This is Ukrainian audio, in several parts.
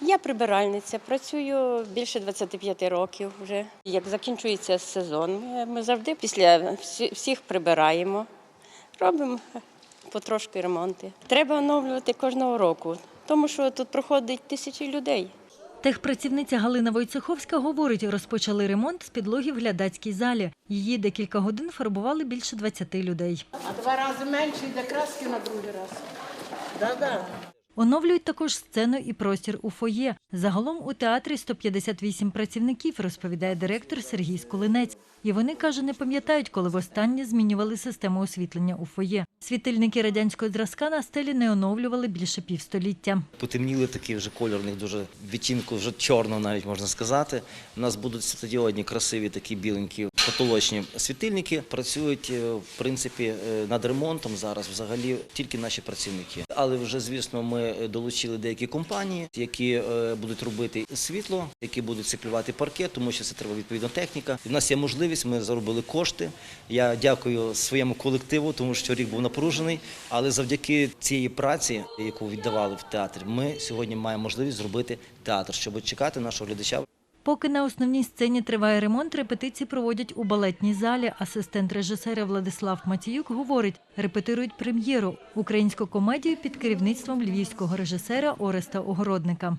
Я прибиральниця, працюю більше 25 років вже. Як закінчується сезон, ми- ми завжди після всіх прибираємо, робимо потрошки ремонти. Треба оновлювати кожного року, тому що тут проходить тисячі людей. Техпрацівниця Галина Войцеховська говорить, розпочали ремонт з підлоги в глядацькій залі. Її декілька годин фарбували більше 20 людей. А два рази менше йде краски на другий раз. Да-да. Оновлюють також сцену і простір у фоє. Загалом у театрі 158 працівників, розповідає директор Сергій Скулинець. І вони, каже, не пам'ятають, коли востаннє змінювали систему освітлення у фоє. Світильники радянського зразка на стелі не оновлювали більше півстоліття. Потемніли такий вже кольор, у них дуже відтінку вже чорного навіть можна сказати. У нас будуть світодіодні, красиві такі біленькі потолочні світильники. Працюють е, в принципі е, над ремонтом зараз взагалі тільки наші працівники. Але вже звісно, ми е, долучили деякі компанії, які е, будуть робити світло, які будуть циклювати паркет, тому що це треба відповідна техніка. У нас є можливість, ми заробили кошти. Я дякую своєму колективу, тому що рік був напружений. Але завдяки цієї праці, яку віддавали в театрі, ми сьогодні маємо можливість зробити театр, щоб чекати нашого глядача. Поки на основній сцені триває ремонт, репетиції проводять у балетній залі. Асистент режисера Владислав Матіюк говорить, репетирують прем'єру – українську комедію під керівництвом львівського режисера Ореста Огородника.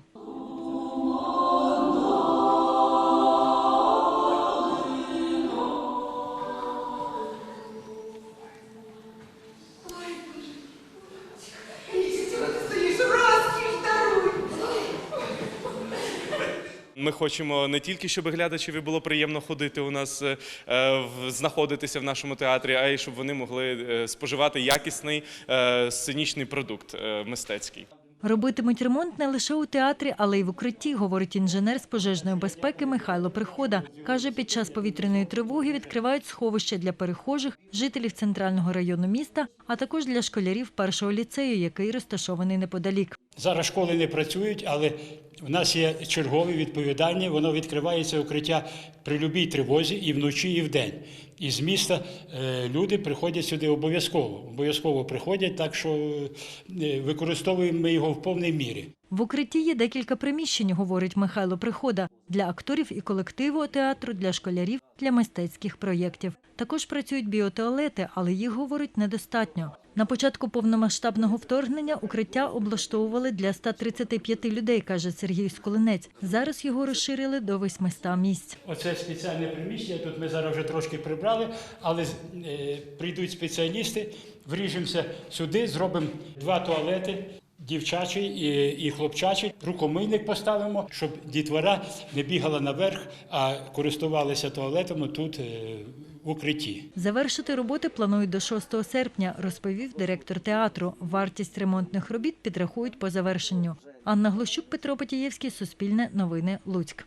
Ми хочемо не тільки, щоб глядачеві було приємно ходити у нас, е, е, знаходитися в нашому театрі, а й щоб вони могли е, споживати якісний сценічний продукт мистецький. Робитимуть ремонт не лише у театрі, але й в укритті, говорить інженер з пожежної безпеки Михайло Прихода. Каже, під час повітряної тривоги відкривають сховище для перехожих, жителів центрального району міста, а також для школярів першого ліцею, який розташований неподалік. Зараз школи не працюють, але в нас є чергові відповідальні. Воно відкривається укриття при любій тривозі і вночі, і вдень. І з міста е, люди приходять сюди обов'язково. Обов'язково приходять, так що е, використовуємо ми його в повній мірі. В укритті є декілька приміщень, говорить Михайло Прихода, для акторів і колективу театру, для школярів, для мистецьких проєктів. Також працюють біотуалети, але їх, говорить, недостатньо. На початку повномасштабного вторгнення укриття облаштовували для 135 людей, каже Сергій Скулинець. Зараз його розширили до 800 місць. Оце спеціальне приміщення. Тут ми зараз вже трошки прибрали, але е, прийдуть спеціалісти, вріжемося сюди, зробимо два туалети. Дівчачий і, і хлопчачий рукомийник поставимо, щоб дітвора не бігала наверх, а користувалися туалетом тут е, в укритті. Завершити роботи планують до 6 серпня, розповів директор театру. Вартість ремонтних робіт підрахують по завершенню. Анна Глущук, Петро Потієвський, Суспільне новини, Луцьк.